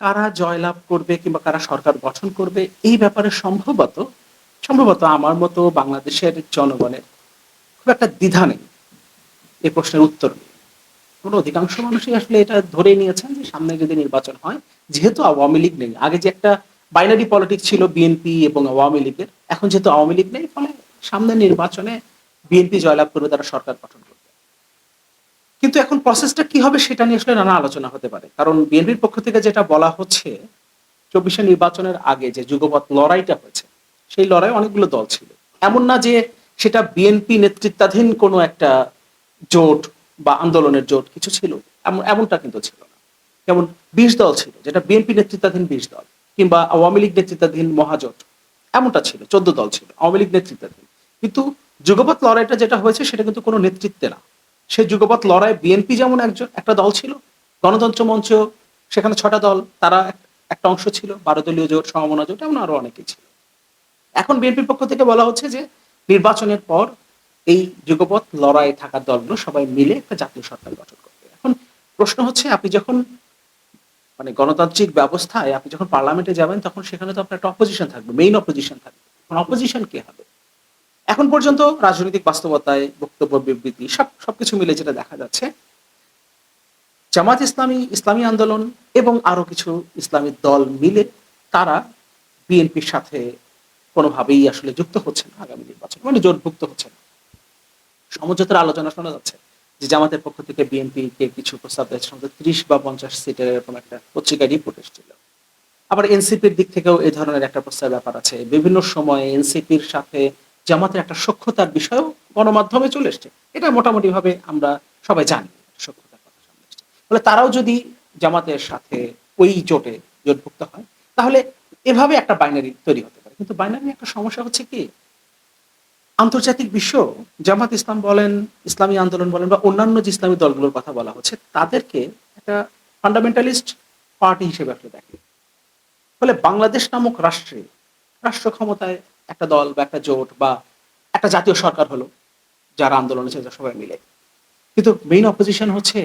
কারা জয়লাভ করবে কিংবা কারা সরকার গঠন করবে, এই ব্যাপারে সম্ভবত সম্ভবত আমার মতো বাংলাদেশের জনগণের খুব একটা দ্বিধা নেই। এ প্রশ্নের উত্তর নেই। কোনো অধিকাংশ মানুষই আসলে এটা ধরে নিয়েছেন যে সামনে যদি নির্বাচন হয়, যেহেতু আওয়ামী লীগ নেই, আগে যে একটা বাইনারি পলিটিক্স ছিল বিএনপি এবং আওয়ামী লীগের, এখন যেহেতু আওয়ামী লীগ নেই, ফলে সামনে নির্বাচনে বিএনপি জয়লাভ করবে তারা সরকার গঠন করবে। কিন্তু এখন প্রসেসটা কি হবে সেটা নিয়ে আসলে নানা আলোচনা হতে পারে। কারণ বিএনপির পক্ষ থেকে যেটা বলা হচ্ছে, চব্বিশে নির্বাচনের আগে যে যুগপৎ লড়াইটা হয়েছে, সেই লড়াই অনেকগুলো দল ছিল। এমন না যে সেটা বিএনপি নেতৃত্বাধীন কোনো একটা জোট বা আন্দোলনের জোট কিছু ছিল, এমন, এমনটা কিন্তু ছিল না। যেমন বিশ দল ছিল, যেটা বিএনপি নেতৃত্বাধীন বিশ দল, কিংবা আওয়ামী লীগ নেতৃত্বাধীন মহাজোট, এমনটা ছিল, চোদ্দ দল ছিল, আওয়ামী লীগ নেতৃত্বাধীন। কিন্তু যুগপৎ লড়াইটা যেটা হয়েছে, সেটা কিন্তু কোনো নেতৃত্বে না। সে যুগপৎ লড়াই, বিএনপি যেমন একজন, একটা দল ছিল, গণতন্ত্র মঞ্চ, সেখানে ছটা দল, তারা এক- একটা অংশ ছিল বারো দলীয় জোট, সমমনা জোট, এমন আরও অনেকেই ছিল। এখন বিএনপির পক্ষ থেকে বলা হচ্ছে যে, নির্বাচনের পর এই যুগপৎ লড়াই থাকার দলগুলো সবাই মিলে একটা জাতীয় সরকার গঠন করবে। এখন প্রশ্ন হচ্ছে, আপনি যখন মানে গণতান্ত্রিক ব্যবস্থায় আপনি যখন পার্লামেন্টে যাবেন, তখন সেখানে তো আপনার একটা অপোজিশন থাকবে মেইন অপোজিশন থাকবে। অপোজিশন কে হবে? এখন পর্যন্ত রাজনৈতিক বাস্তবতায় বক্তব্য, বিবৃতি, সব, সবকিছু মিলে যেটা দেখা যাচ্ছে, জামাত ইসলামী ইসলামী আন্দোলন এবং আরও কিছু ইসলামী দল মিলে তারা বিএনপির সাথে কোনোভাবেই আসলে যুক্ত হচ্ছে না আগামী নির্বাচন মানে জোটভুক্ত হচ্ছে না। সমঝোতার আলোচনা শোনা যাচ্ছে যে জামাতের পক্ষ থেকে বিএনপি কে কিছু প্রস্তাব দিয়েছে সম্ভবত ত্রিশ বা পঞ্চাশ সিটের এরকম একটা পত্রিকায় রিপোর্ট এসেছিল। আবার এনসিপির দিক থেকেও এই ধরনের একটা প্রস্তাব ব্যাপার আছে। বিভিন্ন সময়ে এনসিপির সাথে জামাতের একটা সক্ষতার বিষয়ও গণমাধ্যমে চলে এসছে। এটা মোটামুটি ভাবে আমরা সবাই জানি সক্ষতার কথা সামনে এসছে। ফলে তারাও যদি জামাতের সাথে ওই জোটে জোটভুক্ত হয়, তাহলে এভাবে একটা বাইনারি তৈরি হতে পারে। কিন্তু বাইনারি একটা সমস্যা হচ্ছে কি? আন্তর্জাতিক বিশ্ব, জামাত ইসলাম বলেন, ইসলামী আন্দোলন বলেন, বা অন্যান্য যে ইসলামী দলগুলোর কথা বলা হচ্ছে, তাদেরকে একটা ফান্ডামেন্টালিস্ট পার্টি হিসেবে আসলে দেখে। ফলে বাংলাদেশ নামক রাষ্ট্রে, রাষ্ট্র ক্ষমতায় একটা দল বা একটা জোট বা একটা জাতীয় সরকার হলো, যারা আন্দোলনে ছিল সবাই মিলে। কিন্তু মেইন অপোজিশন হচ্ছে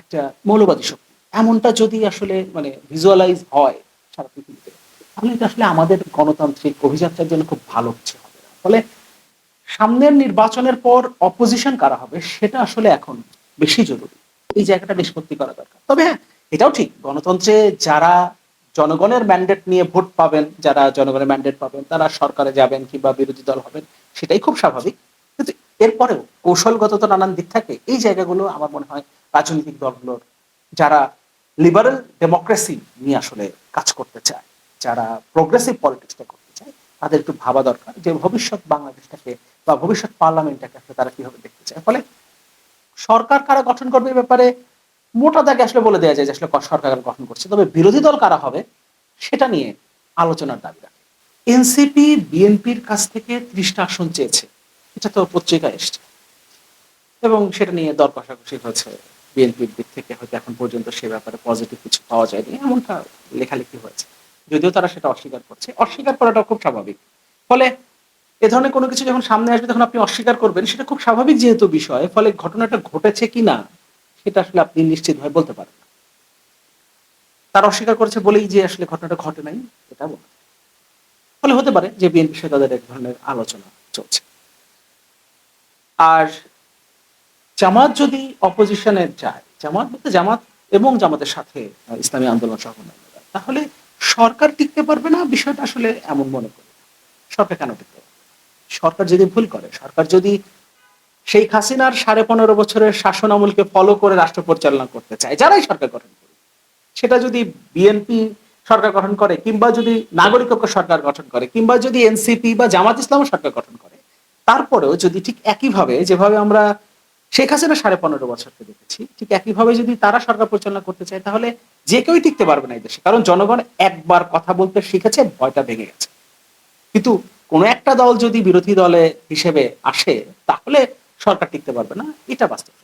একটা মৌলবাদী শক্তি। এমনটা যদি আসলে মানে ভিজুয়ালাইজ হয় সারা পৃথিবীতে, তাহলে এটা আসলে আমাদের গণতান্ত্রিক অভিযাত্রার জন্য খুব ভালো কিছু হবে ফলে সামনের নির্বাচনের পর অপোজিশন কারা হবে, সেটা আসলে এখন বেশি জরুরি। এই জায়গাটা নিষ্পত্তি করা দরকার। তবে হ্যাঁ এটাও ঠিক, গণতন্ত্রে যারা জনগণের ম্যান্ডেট নিয়ে ভোট পাবেন, যারা জনগণের ম্যান্ডেট পাবেন, তারা সরকারে যাবেন কিংবা বিরোধী দল হবেন, সেটাই খুব স্বাভাবিক। কিন্তু এরপরেও কৌশলগত তো নানান দিক থাকে, এই জায়গাগুলো আমার মনে হয় রাজনৈতিক দলগুলোর, যারা লিবারেল ডেমোক্রেসি নিয়ে আসলে কাজ করতে চায়, যারা প্রোগ্রেসিভ পলিটিক্সটা করতে চায়, তাদের একটু ভাবা দরকার যে ভবিষ্যৎ বাংলাদেশটাকে বা ভবিষ্যৎ পার্লামেন্টটাকে তারা কীভাবে দেখতে চায়। ফলে সরকার কারা গঠন করবে ব্যাপারে মোটা দাগে আসলে বলে দেওয়া যায় যে আসলে সরকার গঠন করছে। তবে বিরোধী দল কারা হবে, সেটা নিয়ে আলোচনার দাবি রাখে। এনসিপি, বিএনপির কাছ থেকে ত্রিশটা আসন চেয়েছে। এটা তো পত্রিকায় এসছে। এবং সেটা নিয়ে দর কষাকষি হয়েছে বিএনপির দিক থেকে, হয়তো এখন পর্যন্ত সে ব্যাপারে পজিটিভ কিছু পাওয়া যায়নি, এমনটা লেখালেখি হয়েছে। যদিও তারা সেটা অস্বীকার করছে। অস্বীকার করাটা খুব স্বাভাবিক। ফলে এ ধরনের কোনো কিছু যখন সামনে আসবে, তখন আপনি অস্বীকার করবেন, সেটা খুব স্বাভাবিক যেহেতু বিষয়। ফলে ঘটনাটা ঘটেছে কি না সেটা আসলে আপনি নিশ্চিতভাবে বলতে পারেন। তারা অস্বীকার করেছে বলেই যে আসলে ঘটনাটা ঘটে নাই, এটা বলা ফলে হতে পারে যে বিএনপির সাথে তাদের এক ধরনের আলোচনা চলছে। আর জামাত যদি অপোজিশনে যায়, জামাত বলতে জামাত এবং জামাতের সাথে ইসলামী আন্দোলন সহ তাহলে সরকার টিকতে পারবে না? বিষয়টা আসলে এমন মনে করি। সরকার কেন টিকতে সরকার যদি ভুল করে, সরকার যদি শেখ হাসিনার সাড়ে পনেরো বছরের শাসন আমলকে ফলো করে রাষ্ট্র পরিচালনা করতে চায়, যারাই সরকার গঠন করে সেটা যদি বিএনপি সরকার গঠন করে, কিংবা যদি নাগরিক ঐক্য সরকার গঠন করে, কিংবা যদি এনসিপি বা জামাত ইসলাম সরকার গঠন করে, তারপরেও যদি ঠিক একইভাবে যেভাবে আমরা শেখ হাসিনা সাড়ে পনেরো বছরকে দেখেছি, ঠিক একইভাবে যদি তারা সরকার পরিচালনা করতে চায়, তাহলে যে কেউই টিকতে পারবে না এই দেশে। কারণ জনগণ একবার কথা বলতে শিখেছে, ভয়টা ভেঙে গেছে। কিন্তু কোনো একটা দল যদি বিরোধী দলে হিসেবে আসে, তাহলে সরকার টিকতে পারবে না এটা বাস্তব।